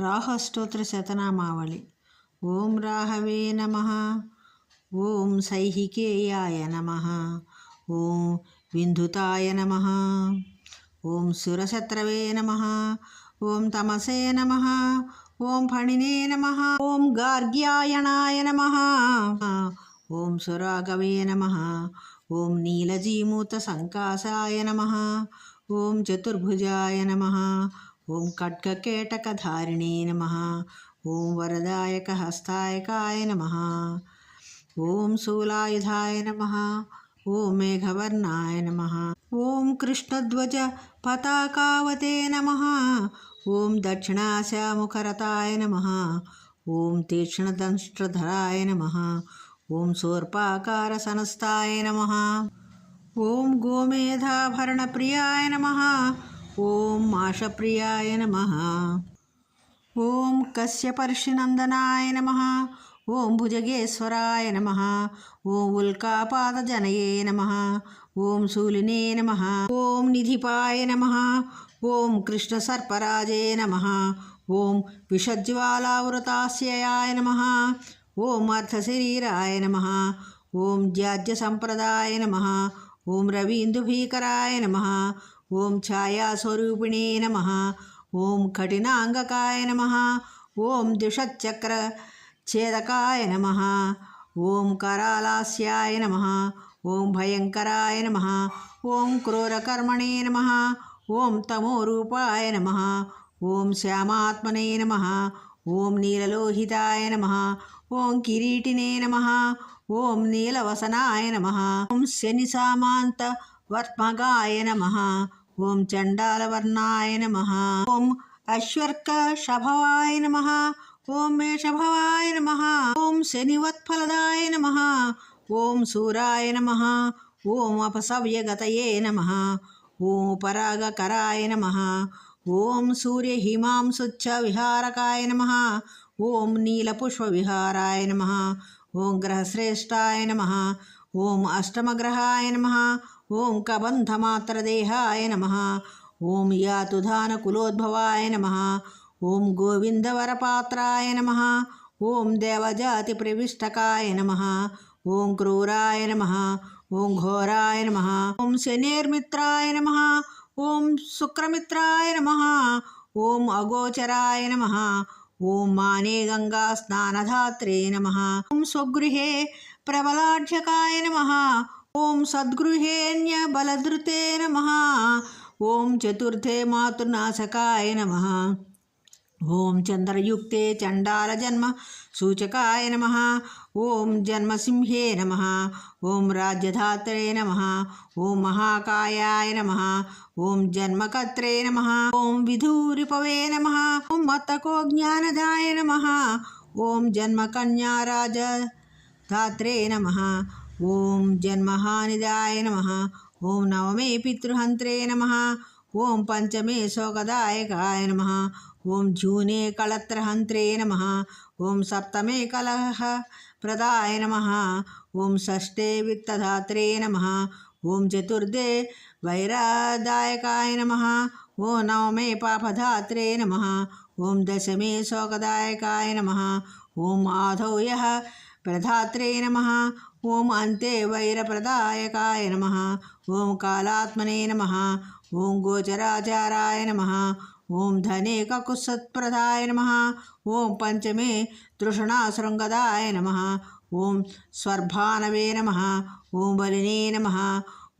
రాహస్తోత్ర శతనామావళి. ఓం రాహవే నమ. ఓం సైహికేయాయ నమ. ఓం వింధుతాయ నమ. ఓం సురశత్రవే నమ. ఓం తమసే నమ. ఓం ఫణినే నమ. ఓం గార్గ్యాయణాయ నమ. ఓం సురాగవే నమ. ఓం నీలజీమూత సంకాసాయ నమ. ఓం చతుర్భుజాయ నమ. ఓం ఖడ్గకేటకధారిణే నమ. ఓం వరదాయక హస్తాయకాయ నమ. ఓం శూలాయుధాయ నమ. ఓం మేఘవర్ణాయ నమ. ఓం కృష్ణధ్వజ పతాకావతే నమ. ఓం దక్షిణాశాముఖరతాయ నమ. ఓం తీక్ష్ణదంష్ట్రధరాయ నమ. ఓం శూర్పాకారసనస్తాయ నమ. ఓం గోమేధాభరణప్రియాయ నమ. ఓం ఆశప్రియాయ నమ ఓం కశ్యపర్షినందనాయ నమ ఓం భుజగేశ్వరాయ నమ ఓం ఉల్కాపాదజనయే నమ ఓం శూలినే నమ ఓం నిధిపాయ నమ ఓం కృష్ణసర్పరాజే నమ ఓం విషజ్వాలావృతాస్యయాయ నమ ఓం అర్థశరీరాయ నమ ఓం జ్యాజ్యసంప్రదాయ నమ ఓం రవీందుభీకరాయ నమ ఓం ఛాయాస్వరూపిణే నమ ఓం కఠినాంగకాయ నమ ఓం ద్విషచక్ర ఛేదకాయ నమ ఓం కరాలాస్యాయ నమ ఓం భయంకరాయ నమ ఓం క్రూరకర్మణే నమ ఓం తమోరూపాయ నమ ఓం శ్యామాత్మనే నమ ఓం నీలలోహితాయ నమ ఓం కిరీటినే నమ ఓం నీలవసనాయ నమ ఓం శని సామాంత వర్త్మగాయ నమ ఓం చండాలవర్ణాయ నమ ఓం అశ్వర్క శభవాయ నమ ఓం మేషభవాయ నమ ఓం శనివత్ఫలదాయ నమ ఓం సూరాయ నమ ఓం అపసవ్యగతయే నమ ఓం పరాగకరాయ నమ ఓం సూర్యహిమాంసుచ్చ విహారకాయ నమ ఓం నీలపుష్పవిహారాయ నమ ఓం గ్రహశ్రేష్టాయ నమ ఓం అష్టమగ్రహాయ నమ ఓం కబంధమాత్రదేహాయ నమ ఓం యాతుధాన కులోద్భవాయ నమ ఓం గోవిందవరపాత్రాయ నమ ఓం దేవజాతి ప్రవిష్టకాయ నమ ఓం క్రూరాయ నమ ఓం ఘోరాయ నమ ఓం శనేర్మిత్రాయ నమ ఓం శుక్రమిత్రాయ నమ ఓం అగోచరాయ నమ ఓం మానే గంగా స్నానధాత్రే నమ ఓం స్వగృహే ప్రబలాఢ్యకాయ నమ ఓం సద్గృహేణ్య బలధృతే నమ ఓం చతుర్థే మాతృనాశకాయ నమ ఓం చంద్రయుక్తే చండాలజన్మ సూచకాయ నమ ఓం జన్మసింహే నమ ఓం రాజ్యధాత్రే నమ ఓం మహాకాయాయ నమ ఓం జన్మకర్త్రే నమ ఓం విధూరిపవే నమ ఓం మత్తకో జ్ఞానదాయ నమ ఓం జన్మకన్యారాజ ధాత్రే నమ ఓం జన్మహానిదాయ నమ. ఓం నవమే పితృహంత్రే నమ. ఓం పంచమే శోకదాయకాయ నమ. ఓం జూనే కళత్రహంత్రే నమ. ఓం సప్తమే కలహ ప్రదాయ నమ. ఓం షష్ఠే విత్తధాత్రే నమ. ఓం చతుర్థే వైరాదాయకాయ నమ. ఓం నవమే పాపధాత్రే నమ. ఓం దశమే శోకదాయకాయ నమ. ఓం ఆధౌయ ప్రధాత్రే నమ ఓం అంతే వైరప్రదాయకాయ నమ ఓం కాలాత్మనే నమ ఓం గోచరాచారాయ నమ ఓం ధనే కకుసత్ప్రదాయ నమ ఓం పంచమే తృషణాశృంగదాయ నమ ఓం స్వర్భానవే నమ ఓం బలినే నమ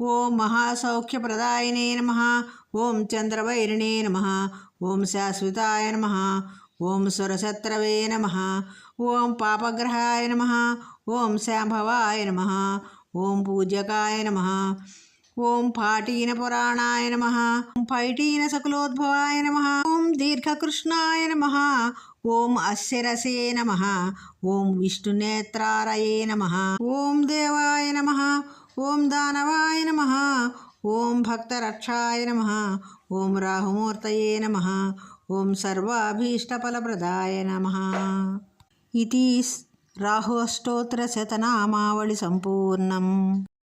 ఓం మహాసౌఖ్యప్రదాయనే నమ ఓం చంద్రవైరిణే నమ ఓం శాశ్వతాయ నమ ఓం సురసత్రవే నమ ఓం పాపగ్రహాయ నమ ఓం శాంభవాయ నమ ఓం పూజకాయ నమ ఓం పాటీన పురాణాయ నమ ఓం పైటీన సకులోద్భవాయ నమ ఓం దీర్ఘకృష్ణాయ నమ ఓం అస్యరసే నమ ఓం విష్ణునేత్రారయే నమ ఓం దేవాయ నమ ఓం దానవాయ నమ ఓం భక్తరక్షాయ నమ ఓం రాహుమూర్తయే నమ. ఓం సర్వాభీష్టఫలప్రదాయ నమ. ఇది రాహు అష్టోత్తర శతనామావళి సంపూర్ణం.